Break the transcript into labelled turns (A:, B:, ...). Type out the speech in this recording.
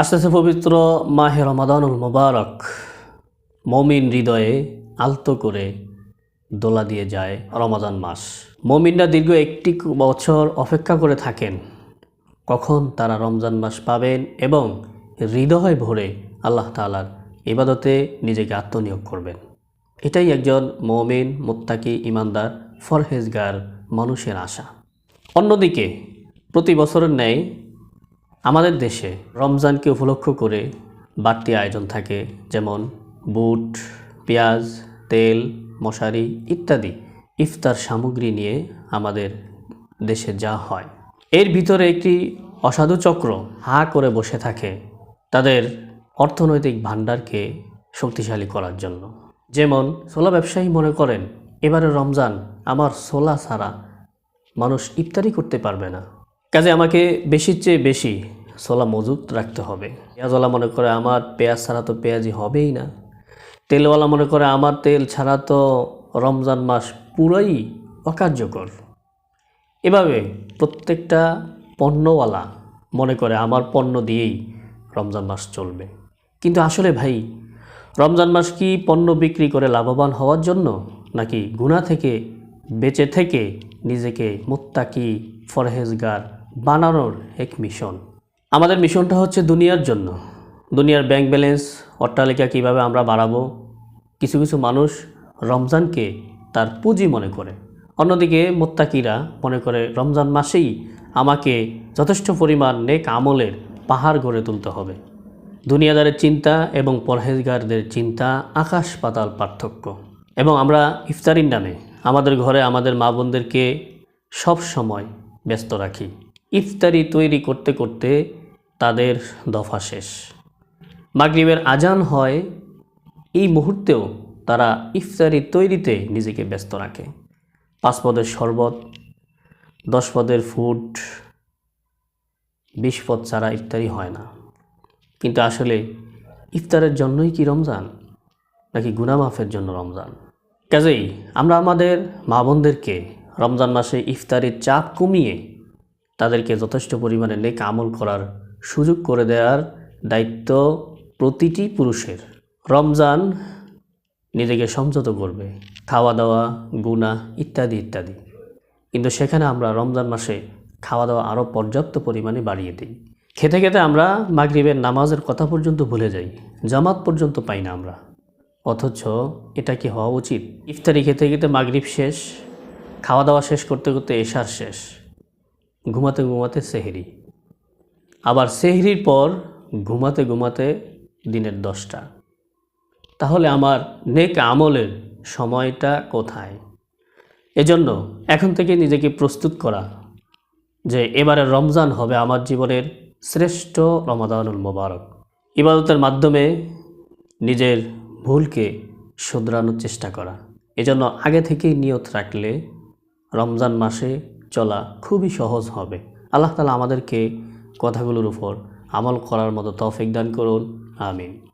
A: আস্তে পবিত্র মাহে রমাদানুল মোবারক মমিন হৃদয়ে আলতো করে দোলা দিয়ে যায় রমাদান মাস। মমিনরা দীর্ঘ একটি বছর অপেক্ষা করে থাকেন কখন তারা রমজান মাস পাবেন এবং হৃদয় ভরে আল্লাহ তালার ইবাদতে নিজেকে আত্মনিয়োগ করবেন। এটাই একজন মমিন, মোত্তাকি, ইমানদার, ফরহেজগার মানুষের আশা। অন্যদিকে প্রতি বছরের ন্যায় আমাদের দেশে রমজানকে উপলক্ষ করে বাড়তি আয়োজন থাকে, যেমন বুট, পেঁয়াজ, তেল, মশারি ইত্যাদি ইফতার সামগ্রী নিয়ে আমাদের দেশে যা হয়। এর ভিতরে একটি অসাধু চক্র হা করে বসে থাকে তাদের অর্থনৈতিক ভাণ্ডারকে শক্তিশালী করার জন্য। যেমন সোলা ব্যবসায়ী মনে করেন, এবারে রমজান, আমার সোলা ছাড়া মানুষ ইফতারি করতে পারবে না। কাজে আমাকে বেশির চেয়ে বেশি সোলা মজুত রাখতে হবে। পেঁয়াজওয়ালা মনে করে আমার পেঁয়াজ ছাড়া তো পেঁয়াজি হবেই না। তেলওয়ালা মনে করে আমার তেল ছাড়া তো রমজান মাস পুরোই অকার্যকর। এভাবে প্রত্যেকটা পণ্যওয়ালা মনে করে আমার পণ্য দিয়েই রমজান মাস চলবে। কিন্তু আসলে ভাই, রমজান মাস কি পণ্য বিক্রি করে লাভবান হওয়ার জন্য, নাকি গুণা থেকে, বেঁচে থেকে নিজেকে মুত্তাকি, ফরহেজগার বানানোর এক মিশন। আমাদের মিশনটা হচ্ছে দুনিয়ার জন্য। দুনিয়ার ব্যাংক ব্যালেন্স, অট্টালিকা কীভাবে আমরা বাড়াবো, কিছু কিছু মানুষ রমজানকে তার পুঁজি মনে করে। অন্যদিকে মোত্তাকিরা মনে করে রমজান মাসেই আমাকে যথেষ্ট পরিমাণ নেক আমলের পাহাড় গড়ে তুলতে হবে। দুনিয়াদারের চিন্তা এবং পরহেজগারদের চিন্তা আকাশ পাতাল পার্থক্য। এবং আমরা ইফতারির নামে আমাদের ঘরে আমাদের মা বোনদেরকে সব সময় ব্যস্ত রাখি। ইফতারি তৈরি করতে করতে তাদের দফা শেষ। মাগরিবের আজান হয়, এই মুহূর্তেও তারা ইফতারি তৈরিতে নিজেকে ব্যস্ত রাখে। পাঁচ পদের শরবত, দশ পদের ফুড বিশ পদ ছাড়া ইফতারি হয় না। কিন্তু আসলে ইফতারের জন্যই কি রমজান, নাকি গুনামাফের জন্য রমজান? কাজেই আমরা আমাদের মা বোনদেরকে রমজান মাসে ইফতারির চাপ কমিয়ে তাদেরকে যথেষ্ট পরিমাণে নেক আমল করার সুযোগ করে দেওয়ার দায়িত্ব প্রতিটি পুরুষের। রমজান নিজেকে সংযত করবে খাওয়া দাওয়া গুণা ইত্যাদি ইত্যাদি। কিন্তু সেখানে আমরা রমজান মাসে খাওয়া দাওয়া আরও পর্যাপ্ত পরিমাণে বাড়িয়ে দিই। খেতে খেতে আমরা মাগরিবের নামাজের কথা পর্যন্ত ভুলে যাই, জামাত পর্যন্ত পাই না আমরা। অথচ এটা কি হওয়া উচিত? ইফতারি খেতে খেতে মাগরিব শেষ খাওয়া দাওয়া শেষ করতে করতে এশার শেষ। ঘুমাতে ঘুমাতে সেহরি। আবার সেহরির পর ঘুমাতে ঘুমাতে দিনের দশটা। তাহলে আমার নেক আমলের সময়টা কোথায়? এজন্য এখন থেকে নিজেকে প্রস্তুত করা যে এবারে রমজান হবে আমার জীবনের শ্রেষ্ঠ রমাদানুল মোবারক। ইবাদতের মাধ্যমে নিজের ভুলকে শুধরানোর চেষ্টা করা। এজন্য আগে থেকেই নিয়ত রাখলে রমজান মাসে চলা খুবই সহজ হবে। আল্লাহ তালা আমাদেরকে কথাগুলোর উপর আমল করার মতো তৌফিক দান করুন। আমিন।